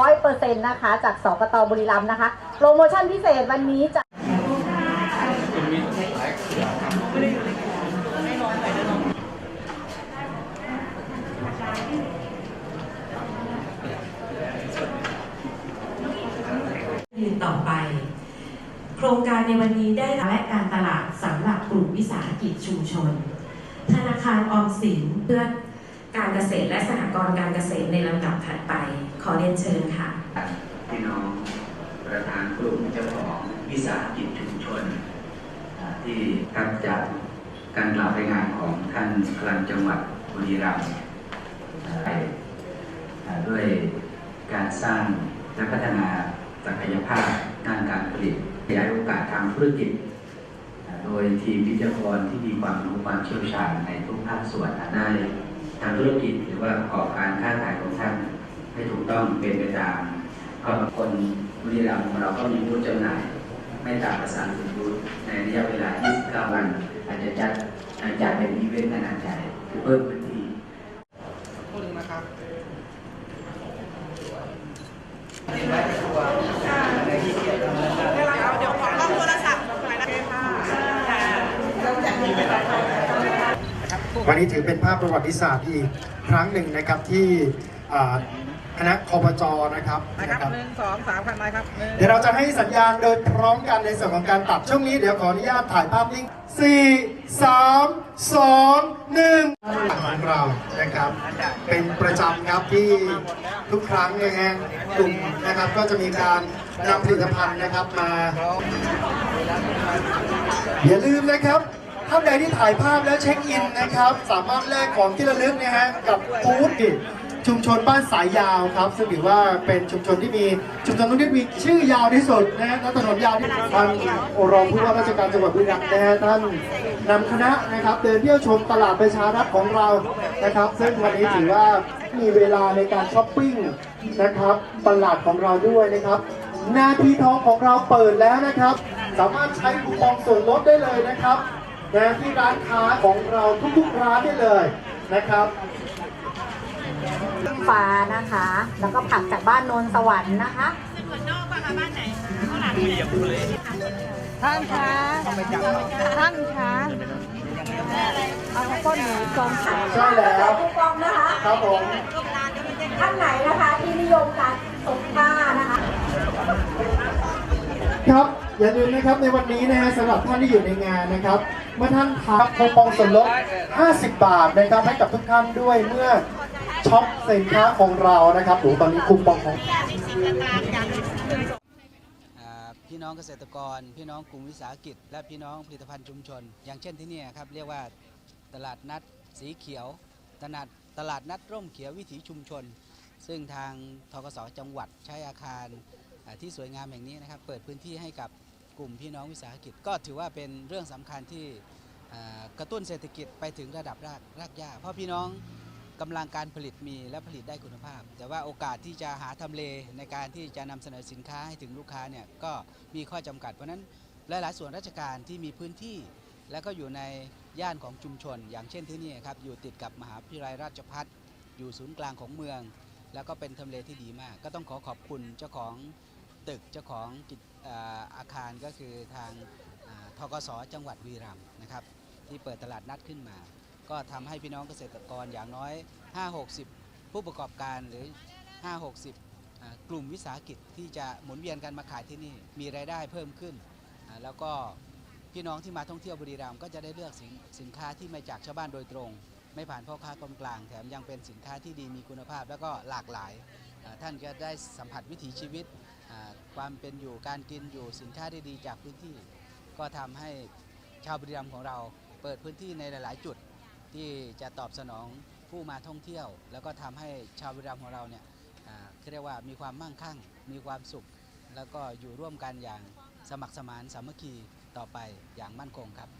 ร้อยเปอร์เซ็นต์นะคะ จากสกตบุรีรัมย์นะคะ โปรโมชั่นพิเศษวันนี้จะยืนต่อไป โครงการในวันนี้ได้และการตลาดสำหรับกลุ่มวิสาหกิจชุมชน ธนาคารออมสินเพื่อการเกษตรและสหกรณ์การเกษตรในลำดับถัดไป ขอเรียนเชิญค่ะพี่น้องประธานกลุ่มเจ้าของวิสาหกิจชุมชน ที่รับจากการกล่าวรายงานของท่านกลังจังหวัดบุรีรัมย์ด้วยการสร้างและพัฒนาศักยภาพด้านการผลิตขยายโอกาสทางธุรกิจ โดยทีมวิทยากรที่มีความรู้ความเชี่ยวชาญในทุกภาคส่วนได้ทำธุรกิจหรือว่าประกอบการค้าขายของท่านให้ถูกต้องเป็นไปตามก็คนบุรีรัมย์ของเราก็มีบูธจำหน่าย ไม่ต่ำกว่า30บูธในระยะเวลา 29 วัน อาจจะจัดอาจจะเป็นอีเวนต์ขนาดใหญ่เพิ่มพื้นที่คนนะครับ วันนี้ถือเป็นภาพประวัติศาสตร์อีกครั้งหนึ่งนะครับที่อ่าคณะคอปจนะครับนะครับนะครับหนึ่งสองสามคันไม้ครับหนึ่งเดี๋ยวเราจะให้สัญญาณเดินพร้อมกันในส่วนของการตัดช่วงนี้ เดี๋ยวขออนุญาตถ่ายภาพนิ่งสี่สามสองหนึ่งของเรานะครับ เป็นประจำครับที่ทุกครั้งนะฮะกลุ่มนะครับก็จะมีการนำผลิตภัณฑ์นะครับมา อย่าลืมนะครับ ท่านใดที่ถ่ายภาพแล้วเช็คอินนะครับ สามารถแลกของที่ระลึกนะฮะกับฟู้ดชุมชนบ้านสายยาวครับ ซึ่งถือว่าเป็นชุมชนที่มีชุมชนตรงนี้มีชื่อยาวที่สุดนะฮะและถนนยาวที่ท่านรองผู้ว่าราชการจังหวัดบุรีรัมย์นะฮะท่านนำคณะนะครับเดินเที่ยวชมตลาดประชารัฐของเรานะครับ ซึ่งวันนี้ถือว่ามีเวลาในการช้อปปิ้งนะครับตลาดของเราด้วยนะครับนาทีทองของเราเปิดแล้วนะครับ สามารถใช้คูปองส่วนลดได้เลยนะครับ นะที่ร้านค้าของเราทุกๆร้านได้เลยนะครับฟ้านะคะ แล้วก็ผักจากบ้านโนนสวรรค์นะคะท่านคะท่านคะเอาข้าวต้นหมูกองสามใช่แล้วคูปองนะคะ ครับผมท่านไหนนะคะที่นิยมการส่งผ้านะคะ ครับ อย่าลืมนะครับในวันนี้นะฮะสำหรับท่านที่อยู่ในงานนะครับ เมื่อท่านทาคูปองส่วนลด 50 บาทนะครับให้กับทุกท่านด้วยเมื่อช็อปสินค้าของเรานะครับโอ้โหตอนนี้คูปองของพี่น้องเกษตรกร พี่น้องกลุ่มวิสาหกิจ และพี่น้องผลิตภัณฑ์ชุมชน อย่างเช่นที่นี่ครับเรียกว่าตลาดนัดสีเขียว ตลาดตลาดนัดร่มเขียววิถีชุมชน ซึ่งทางทกสจังหวัดใช้อาคาร ที่สวยงามแห่งนี้นะครับเปิดพื้นที่ให้กับกลุ่มพี่น้องวิสาหกิจ ก็ถือว่าเป็นเรื่องสำคัญที่กระตุ้นเศรษฐกิจไปถึงระดับรากรากหญ้าเพราะพี่น้องกำลังการผลิตมีและผลิตได้คุณภาพ แต่ว่าโอกาสที่จะหาทำเลในการที่จะนำเสนอสินค้าให้ถึงลูกค้าเนี่ยก็มีข้อจำกัด เพราะฉะนั้นหลายๆส่วนราชการที่มีพื้นที่ และก็อยู่ในย่านของชุมชน อย่างเช่นที่นี่ครับอยู่ติดกับมหาวิทยาลัยราชภัฏอยู่ศูนย์กลางของเมือง แล้วก็เป็นทำเลที่ดีมาก ก็ต้องขอขอบคุณเจ้าของ ตึกเจ้าของอาคารก็คือทางทกสจังหวัดบุรีรัมนะครับที่เปิดตลาดนัดขึ้นมา ก็ทำให้พี่น้องเกษตรกรอย่างน้อย 5-60 ผู้ประกอบการหรือ 5-60 กลุ่มวิสาหกิจที่จะหมุนเวียนกันมาขายที่นี่มีรายได้เพิ่มขึ้น แล้วก็พี่น้องที่มาท่องเที่ยวบุรีรัมย์ก็จะได้เลือกสินสินค้าที่มาจากชาวบ้านโดยตรง ไม่ผ่านพ่อค้ากลมกลาง แถมยังเป็นสินค้าที่ดีมีคุณภาพ แล้วก็หลากหลาย ท่านก็ได้สัมผัสวิถีชีวิต ความเป็นอยู่การกินอยู่สินค้าดีๆจากพื้นที่ ก็ทำให้ชาวบุรีรัมย์ของเรา เปิดพื้นที่ในหลาย ๆ จุดที่จะตอบสนองผู้มาท่องเที่ยว แล้วก็ทำให้ชาวบุรีรัมย์ของเราเนี่ยเรียกว่ามีความมั่งคั่ง มีความสุข แล้วก็อยู่ร่วมกันอย่างสมัครสมานสามัคคีต่อไปอย่างมั่นคงครับ